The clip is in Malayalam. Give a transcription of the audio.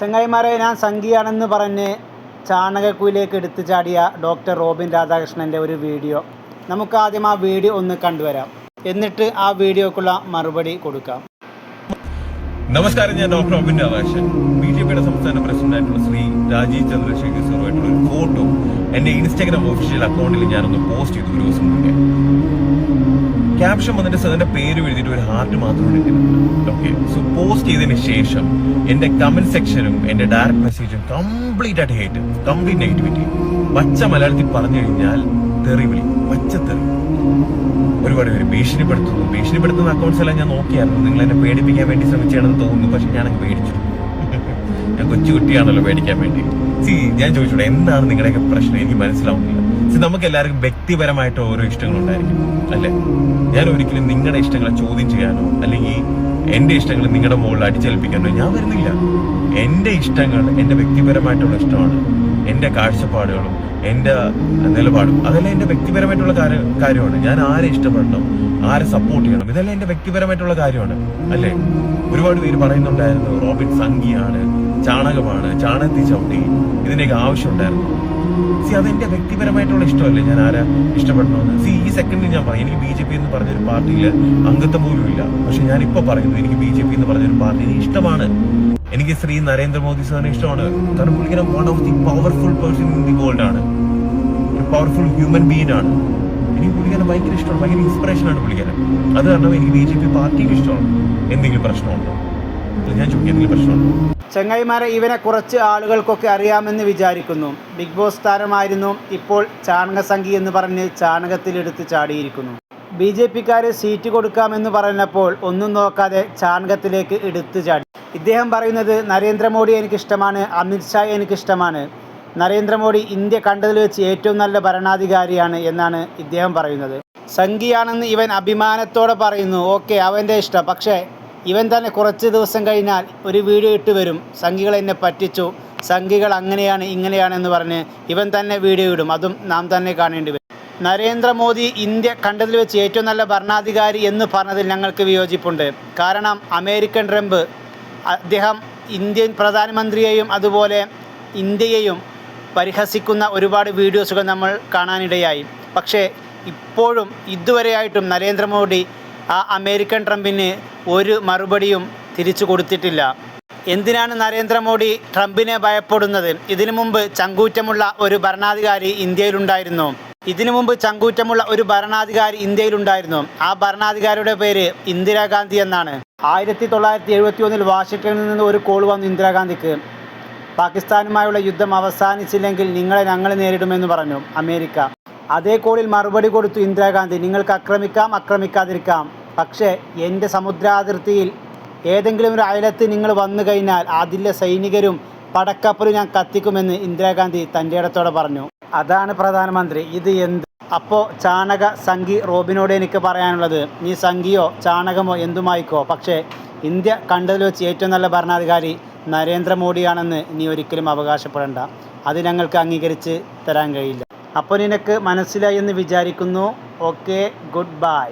ചങ്ങായിമാരെ ഞാൻ സംഖ്യയാണെന്ന് പറഞ്ഞ് ചാണകക്കുയിലേക്ക് എടുത്തു ചാടിയ ഡോക്ടർ റോബിൻ രാധാകൃഷ്ണന്റെ ഒരു വീഡിയോ. നമുക്ക് ആദ്യം ആ വീഡിയോ ഒന്ന് കണ്ടുവരാം. എന്നിട്ട് ആ വീഡിയോക്കുള്ള മറുപടി കൊടുക്കാം. നമസ്കാരം ഞാൻ doctor Robin Radhakrishnan. B J പിയുടെ സംസ്ഥാന പ്രസിഡന്റായിട്ടുള്ള ശ്രീ രാജീവ് ചന്ദ്രശേഖർ സാറുമായിട്ടുള്ള ഒരു ഫോട്ടോ എന്റെ ഇൻസ്റ്റാഗ്രാം ഒഫീഷ്യൽ അക്കൗണ്ടിൽ ഞാനൊന്ന് പോസ്റ്റ് ചെയ്തു ഒരു ദിവസം മുന്നേ ക്യാപ്ഷൻ വന്നിട്ട് സാറിന്റെ പേര് എഴുതിയിട്ട് ഒരു ഹാർട്ട് മാത്രം ഓക്കെ സോ പോസ്റ്റ് ചെയ്തതിന് ശേഷം എന്റെ കമന്റ് സെക്ഷനും എന്റെ ഡയറക്ട് മെസ്സേജും കംപ്ലീറ്റ് ആയിട്ട് ഹേറ്റ് കംപ്ലീറ്റ് നെഗറ്റിവിറ്റി പച്ച മലയാളത്തിൽ പറഞ്ഞു കഴിഞ്ഞാൽ തെറിവിളി തെറി. ഒരുപാട് പേര് ഭീഷണിപ്പെടുത്തുന്നു. ഭീഷണിപ്പെടുത്തുന്ന അക്കൗണ്ട്സ് എല്ലാം ഞാൻ നോക്കിയായിരുന്നു. നിങ്ങൾ എന്നെ പേടിപ്പിക്കാൻ വേണ്ടി ശ്രമിച്ചാണെന്ന് തോന്നുന്നു. പക്ഷെ ഞാനങ്ങ് പേടിച്ചു. ഞാൻ കൊച്ചു കുട്ടിയാണല്ലോ പേടിക്കാൻ വേണ്ടി. സി ഞാൻ ചോദിച്ചോട്ടെ എന്താണ് നിങ്ങളുടെയൊക്കെ പ്രശ്നം? എനിക്ക് മനസ്സിലാവുന്നില്ല. നമുക്ക് എല്ലാവർക്കും വ്യക്തിപരമായിട്ട് ഓരോ ഇഷ്ടങ്ങളുണ്ടായിരിക്കും അല്ലേ? ഞാൻ ഒരിക്കലും നിങ്ങളുടെ ഇഷ്ടങ്ങളെ ചോദ്യം ചെയ്യാനോ അല്ലെങ്കിൽ എന്റെ ഇഷ്ടങ്ങൾ നിങ്ങളുടെ മുകളിൽ അടിച്ചേൽപ്പിക്കാനോ ഞാൻ വരുന്നില്ല. എന്റെ ഇഷ്ടങ്ങൾ എന്റെ വ്യക്തിപരമായിട്ടുള്ള ഇഷ്ടമാണ് എന്റെ കാഴ്ചപ്പാടുകളും എന്റെ നിലപാടും അതെല്ലാം എന്റെ വ്യക്തിപരമായിട്ടുള്ള കാര്യ- കാര്യമാണ്. ഞാൻ ആരെ ഇഷ്ടപ്പെടണം? ആരെ സപ്പോർട്ട് ചെയ്യണം? ഇതെല്ലാം എന്റെ വ്യക്തിപരമായിട്ടുള്ള കാര്യമാണ്. അല്ലേ? ഒരുപാട് പേര് പറയുന്നുണ്ടായിരുന്നു റോബിൻ സംഗിയാണ് ചാണകമാണ് ചാണകത്തി ചവിട്ടി ഇതിനൊക്കെ ആവശ്യമുണ്ടായിരുന്നു. സി അതെന്റെ വ്യക്തിപരമായിട്ടുള്ള ഇഷ്ടമല്ലേ? ഞാൻ ആരാ ഇഷ്ടപ്പെടണമെന്ന്? സി ഈ സെക്കൻഡിൽ ഞാൻ പറയും. എനിക്ക് ബി ജെ പി എന്ന് പറഞ്ഞൊരു പാർട്ടിയിൽ അംഗത്വം പോലും ഇല്ല പക്ഷെ ഞാൻ ഇപ്പൊ പറയുന്നു എനിക്ക് ബി ജെ പി എന്ന് പറഞ്ഞൊരു പാർട്ടി ഇഷ്ടമാണ്. എനിക്ക് ശ്രീ നരേന്ദ്രമോദി സാറിനെ ഇഷ്ടമാണ്. കാരണം പുള്ളിക്കാരൻ one of the powerful person in the world ആണ്. ഒരു പവർഫുൾ ഹ്യൂമൻ ബീങ് ആണ്. എനിക്ക് പുള്ളിക്കാരൻ ഭയങ്കര ഇഷ്ടമാണ്. ഭയങ്കര ഇൻസ്പിറേഷൻ ആണ് പുള്ളിക്കാരൻ. അത് കാരണം എനിക്ക് ബി ജെ പി പാർട്ടിക്ക് ഇഷ്ടമാണ്. എന്തെങ്കിലും പ്രശ്നമുണ്ടോ? ഞാൻ ചോദിക്കാം. എന്തെങ്കിലും പ്രശ്നമുണ്ടോ? ചങ്ങായിമാരെ ഇവനെ കുറച്ച് ആളുകൾക്കൊക്കെ അറിയാമെന്ന് വിചാരിക്കുന്നു. ബിഗ് ബോസ് താരമായിരുന്നു ഇപ്പോൾ ചാണകസംഖി എന്ന് പറഞ്ഞ് ചാണകത്തിലെടുത്ത് ചാടിയിരിക്കുന്നു. ബി ജെ പിക്കാർ സീറ്റ് കൊടുക്കാമെന്ന് പറഞ്ഞപ്പോൾ ഒന്നും നോക്കാതെ ചാണകത്തിലേക്ക് എടുത്തു ചാടി. ഇദ്ദേഹം പറയുന്നത് നരേന്ദ്രമോദി എനിക്കിഷ്ടമാണ് അമിത്ഷാ എനിക്കിഷ്ടമാണ്. നരേന്ദ്രമോദി ഇന്ത്യ കണ്ടതിൽ വെച്ച് ഏറ്റവും നല്ല ഭരണാധികാരിയാണ് എന്നാണ് ഇദ്ദേഹം പറയുന്നത്. സംഘിയാണെന്ന് ഇവൻ അഭിമാനത്തോടെ പറയുന്നു ഓക്കെ അവന്റെ ഇഷ്ടം. പക്ഷേ ഇവൻ തന്നെ കുറച്ച് ദിവസം കഴിഞ്ഞാൽ ഒരു വീഡിയോ ഇട്ട് വരും. സംഘികൾ എന്നെ പറ്റിച്ചു. സംഘികൾ അങ്ങനെയാണ് ഇങ്ങനെയാണ് എന്ന് പറഞ്ഞ് ഇവൻ തന്നെ വീഡിയോ ഇടും. അതും നാം തന്നെ കാണേണ്ടി വരും. നരേന്ദ്രമോദി ഇന്ത്യ കണ്ടതിൽ വെച്ച് ഏറ്റവും നല്ല ഭരണാധികാരി എന്ന് പറഞ്ഞതിൽ ഞങ്ങൾക്ക് വിയോജിപ്പുണ്ട്. കാരണം അമേരിക്കൻ ട്രംപ് അദ്ദേഹം ഇന്ത്യൻ പ്രധാനമന്ത്രിയെയും അതുപോലെ ഇന്ത്യയെയും പരിഹസിക്കുന്ന ഒരുപാട് വീഡിയോസുകൾ നമ്മൾ കാണാനിടയായി. പക്ഷേ ഇപ്പോഴും ഇതുവരെയായിട്ടും നരേന്ദ്രമോദി ആ അമേരിക്കൻ ട്രംപിന് ഒരു മറുപടിയും തിരിച്ചു കൊടുത്തിട്ടില്ല. എന്തിനാണ് നരേന്ദ്രമോദി ട്രംപിനെ ഭയപ്പെടുന്നത്? ഇതിനു മുമ്പ് ചങ്കൂറ്റമുള്ള ഒരു ഭരണാധികാരി ഇന്ത്യയിലുണ്ടായിരുന്നു. ഇതിനു മുമ്പ് ചങ്കൂറ്റമുള്ള ഒരു ഭരണാധികാരി ഇന്ത്യയിലുണ്ടായിരുന്നു. ആ ഭരണാധികാരിയുടെ പേര് ഇന്ദിരാഗാന്ധി എന്നാണ്. ആയിരത്തി തൊള്ളായിരത്തി എഴുപത്തി ഒന്നിൽ വാഷിങ്ടണിൽ നിന്ന് ഒരു കോൾ വന്നു ഇന്ദിരാഗാന്ധിക്ക്. പാകിസ്ഥാനുമായുള്ള യുദ്ധം അവസാനിച്ചില്ലെങ്കിൽ നിങ്ങളെ ഞങ്ങൾ നേരിടുമെന്ന് പറഞ്ഞു അമേരിക്ക. അതേ കോളിൽ മറുപടി കൊടുത്തു ഇന്ദിരാഗാന്ധി നിങ്ങൾക്ക് ആക്രമിക്കാം ആക്രമിക്കാതിരിക്കാം പക്ഷേ എന്റെ സമുദ്രാതിർത്തിയിൽ ഏതെങ്കിലും ഒരു അയലത്ത് നിങ്ങൾ വന്നു കഴിഞ്ഞാൽ അതിലെ സൈനികരും പടക്കപ്പലും ഞാൻ കത്തിക്കുമെന്ന് ഇന്ദിരാഗാന്ധി തന്റെ ഇടത്തോടെ പറഞ്ഞു. അതാണ് പ്രധാനമന്ത്രി. ഇത് എന്ത്? അപ്പോൾ ചാണക സംഘി റോബിനോട് എനിക്ക് പറയാനുള്ളത് നീ സംഘിയോ ചാണകമോ എന്തുമായിക്കോ പക്ഷേ ഇന്ത്യ കണ്ടതിൽ വെച്ച് ഏറ്റവും നല്ല ഭരണാധികാരി നരേന്ദ്രമോദിയാണെന്ന് നീ ഒരിക്കലും അവകാശപ്പെടേണ്ട. അത് ഞങ്ങൾക്ക് അംഗീകരിച്ച് തരാൻ കഴിയില്ല. അപ്പോൾ നിനക്ക് മനസ്സിലായി എന്ന് വിചാരിക്കുന്നു. Okay goodbye.